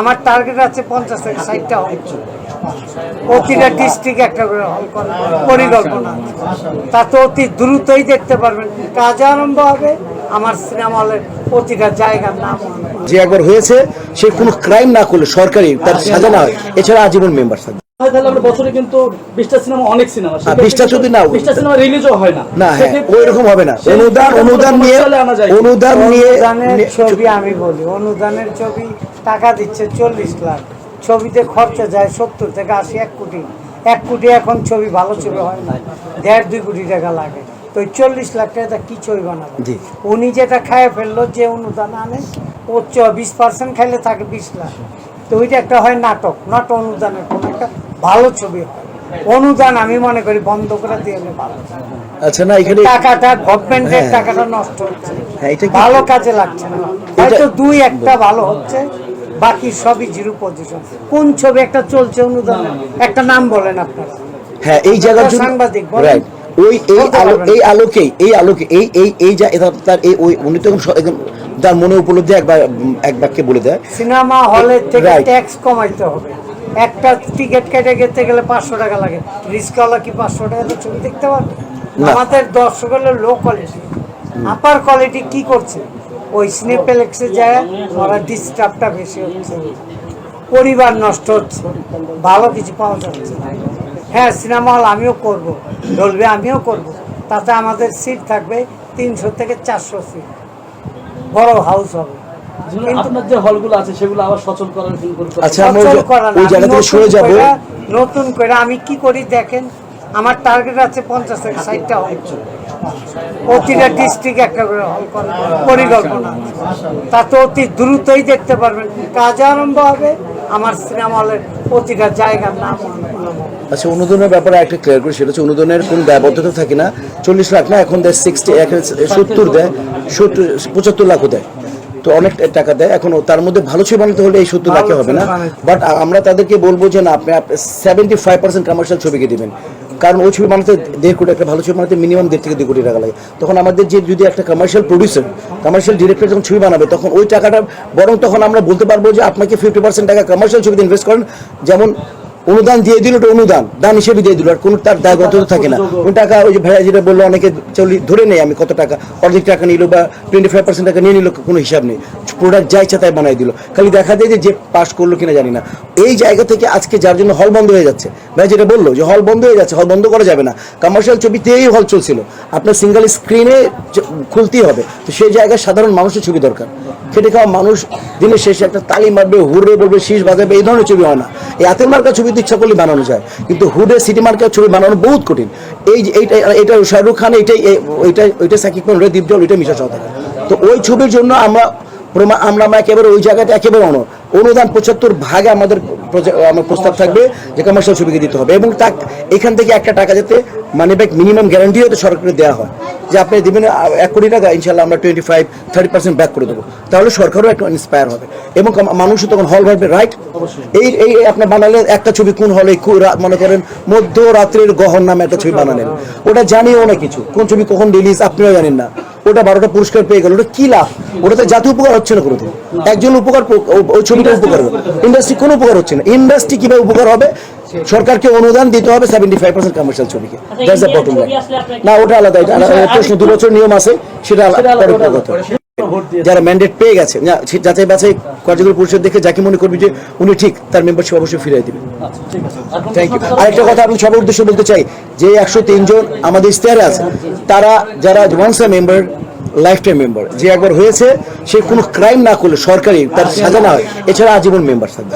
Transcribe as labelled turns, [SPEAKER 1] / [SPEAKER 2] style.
[SPEAKER 1] আমার টার্গেট আছে পঞ্চাশ থেকে ষাটটা হল প্রতিটা ডিস্ট্রিক্ট একটা করে হল করার পরিকল্পনা তা তো অতি দ্রুতই দেখতে পারবেন। কাজ আরম্ভ হবে আমার সিনেমা হলের প্রতিটা জায়গার নাম
[SPEAKER 2] যে একবার হয়েছে সে কোনো ক্রাইম না করলে সরকারি তার সাজা না হয়। এছাড়া আজীবন মেম্বার থাকবে।
[SPEAKER 3] হয় তাহলে আমরা বছরে কিন্তু বিশটা সিনেমা অনেক সিনেমা
[SPEAKER 2] হ্যাঁ, 20টা যদি না-
[SPEAKER 3] বিশটা সিনেমা রিলিজও হয় না।
[SPEAKER 2] না হ্যাঁ ওই রকম হবে না। অনুদান অনুদান নিয়ে
[SPEAKER 3] commercial-এ আনা যায়।
[SPEAKER 2] অনুদান নিয়ে
[SPEAKER 1] ছবি আমি বলি অনুদানের ছবি টাকা দিচ্ছে চল্লিশ লাখ। ছবিতে খরচা যায় সত্তর থেকে আশি এক কোটি। এক কোটি এখন ছবি ভালো ছবি হয় না দেড় দুই কোটি টাকা লাগে। তো ওই চল্লিশ লাখ টাকা কি ছবি বানাবে? উনি যেটা খায় ফেলল যে অনুদান আনে ও বিশ পার্সেন্ট খাইলে থাকে বিশ লাখ। তো ওইটা একটা হয় নাটক নট অনুদানের কোনো একটা ভালো ছবি হয়। অনুদান আমি মনে করি বন্ধ করে দিয়ে ভালো।
[SPEAKER 2] আচ্ছা না এখানে
[SPEAKER 1] টাকাটা গভর্নমেন্টের
[SPEAKER 2] হ্যাঁ।
[SPEAKER 1] টাকাটা নষ্ট হচ্ছে।
[SPEAKER 2] হ্যাঁ,
[SPEAKER 1] ভালো কাজে লাগছে না। হয়তো দুই একটা ভালো হচ্ছে বাকি সবই জিরো পজিশন কোন ছবি একটা চলছে অনুদান? একটা নাম বলেন আপনারা।
[SPEAKER 2] হ্যাঁ এই জায়গার জন্য
[SPEAKER 1] সাংবাদিক।
[SPEAKER 2] রাইট ওই এই আলো এই আলোকেই এই আলোকে এই এই এই যা তার এই ওই উনি তো একদম তার মনে উপলব্ধি একবার এক বাক্যে বলে দেয়।
[SPEAKER 1] সিনেমা হলের থেকে. ট্যাক্স কমাইতে হবে। একটা টিকিট কেটে যেতে গেলে পাঁচশো টাকা লাগে। রিস্কওয়ালা কি পাঁচশো টাকাতে ছবি দেখতে পারবে? আমাদের দর্শক হলো লো কোয়ালিটি আপার কোয়ালিটি কি করছে? ওই সিনেপ্লেক্সে যায় ওরা ডিস্টার্বটা বেশি হচ্ছে। পরিবার নষ্ট হচ্ছে। ভালো কিছু পাওয়া যাচ্ছে হ্যাঁ সিনেমা হল আমিও করব। ডলবে আমিও করব। তাতে আমাদের সিট থাকবে তিনশো থেকে চারশো সিট বড় হাউস হবে।
[SPEAKER 3] আপনার যে হলগুলো আছে সেগুলো আবার সচল করার
[SPEAKER 2] আচ্ছা আমরা ওই- জায়গা থেকে
[SPEAKER 1] নতুন
[SPEAKER 2] সরে যাব
[SPEAKER 1] নতুন করে আমি কি করি দেখেন আমার টার্গেট আছে পঞ্চাশ থেকে ষাটটা হল। প্রতিটা ডিস্ট্রিক্ট একটা করে হল করার পরিকল্পনা। আছে। তাতে অতি দ্রুতই দেখতে পারবেন। কাজ আরম্ভ হবে আমার সিনেমা হলের প্রতিটা জায়গার নাম
[SPEAKER 2] আচ্ছা অনুদানের ব্যাপারে একটা ক্লিয়ার করে সেটা হচ্ছে অনুদানের কোনো দায়বদ্ধতা থাকে না। চল্লিশ লাখ না এখন দেয় সিক্সটি সত্তর দেয় সত্তর পঁচাত্তর লাখও দেয়। তো অনেক টাকা দেয়। এখন তার মধ্যে ভালো ছবি বানাতে হলে এই সত্তর লাখে হবে না। বাট আমরা তাদেরকে বলব যে না আপনি সেভেন্টি ফাইভ পার্সেন্ট কমার্শিয়াল ছবিকে দেবেন। কারণ ওই ছবি বানাতে দেড় কোটি একটা ভালো ছবি বানাতে মিনিমাম দেড় থেকে দুই কোটি টাকা লাগে। তখন আমাদের যে যদি একটা কমার্শিয়াল প্রডিউসার কমার্শিয়াল ডিরেক্টর যখন ছবি বানাবে তখন ওই টাকাটা বরং তখন আমরা বলতে পারব যে আপনাকে ফিফটি পার্সেন্ট টাকা কমার্শিয়াল ছবিতে ইনভেস্ট করেন। যেমন অনুদান দিয়ে দিল ওটা অনুদান। দান হিসেবে দিয়ে দিল আর কোনো তার দায়গত থাকে না। ওই টাকা ওই যে ভাইয়া যেটা বলল অনেকে চল্লি ধরে নেই আমি কত টাকা অর্ধেক টাকা নিল বা টোয়েন্টি ফাইভ পার্সেন্ট টাকা নিয়ে নিল কোনো হিসাব নেই। প্রোডাক্ট যা ইচ্ছা তাই বানাই দিল। খালি দেখা যায় যে যে পাস করল কিনা জানি না। এই জায়গা থেকে আজকে যার জন্য হল বন্ধ হয়ে যাচ্ছে। ভাই যেটা বলল যে হল বন্ধ হয়ে যাচ্ছে হল বন্ধ করা যাবে না। কমার্শিয়াল ছবিতেই হল চলছিল। আপনার সিঙ্গেল স্ক্রিনে খুলতেই হবে। তো সেই জায়গায় সাধারণ মানুষের ছবি দরকার। খেটে খাওয়া মানুষ দিনের শেষে একটা তালি মারবে হুড়ে বলবে, শীষ বাজাবে, এই ধরনের ছবি হয় না। এই হাতের মার্কা ছবি তো ইচ্ছা করলে বানানো যায়। কিন্তু হুডে সিটি মার্কার ছবি বানানো বহুত কঠিন। এই যে এইটা এটা শাহরুখ খান, এইটাই ওইটাই ওইটা সাকিব খান, ওইটা দীপজল, ওইটা মিশা সহ তো ওই ছবির জন্য আমরা আমরা আমরা একেবারে ওই জায়গাটা একেবারে অন অনুদান পঁচাত্তর ভাগে আমাদের আমার প্রস্তাব থাকবে যে কমার্শিয়াল ছবিকে দিতে হবে এবং তা এখান থেকে একটা টাকা যাতে মানি ব্যাক মিনিমাম গ্যারান্টি হতে সরকারের দেওয়া হয়। যে আপনি দিবেন এক কোটি টাকা ইনশাল্লাহ আমরা twenty five thirty percent back করে দেবো। তাহলে সরকারও একটু ইন্সপায়ার হবে। এবং মানুষও তখন হল ভাববে রাইট এই এই আপনি বানালেন একটা ছবি কোন হলে মনে করেন মধ্যরাত্রের গহন নামে একটা ছবি বানালেন। ওটা জানিও না কিছু। কোন ছবি কখন রিলিজ আপনিও জানেন না। ওটা বারোটা পুরস্কার পেয়ে গেল। ওটা কি লাভ? ওটাতে জাতীয় উপকার হচ্ছে না কোনোদিন। একজন উপকার ওই ছবিটা উপকার হবে। ইন্ডাস্ট্রি কোনো উপকার হচ্ছে না। ইন্ডাস্ট্রি কীভাবে উপকার হবে? সরকারকে অনুদান দিতে হবে সেভেন্টি ফাইভ পার্সেন্ট কমার্শিয়াল ছবিকে দ্যাটস দ্য বটম লাইন না ওটা আলাদা এটা প্রশ্ন দু বছর নিয়ম আছে সেটা আলাদা কথা যারা ম্যান্ডেট পেয়ে গেছে যাচাই বাছাই কার্যকরী পরিষদ দেখে যাকে মনে করবি যে উনি ঠিক তার মেম্বারশিপ অবশ্যই ফিরিয়ে দিবে। থ্যাংক ইউ আরেকটা কথা আমি সবার উদ্দেশ্যে বলতে চাই যে একশো জন আমাদের ইশতেহারে আছে তারা যারা once a member lifetime member যে একবার হয়েছে সে কোনো ক্রাইম না করলে সরকারি তার সাজা না হয় এছাড়া আজীবন মেম্বার থাকবে।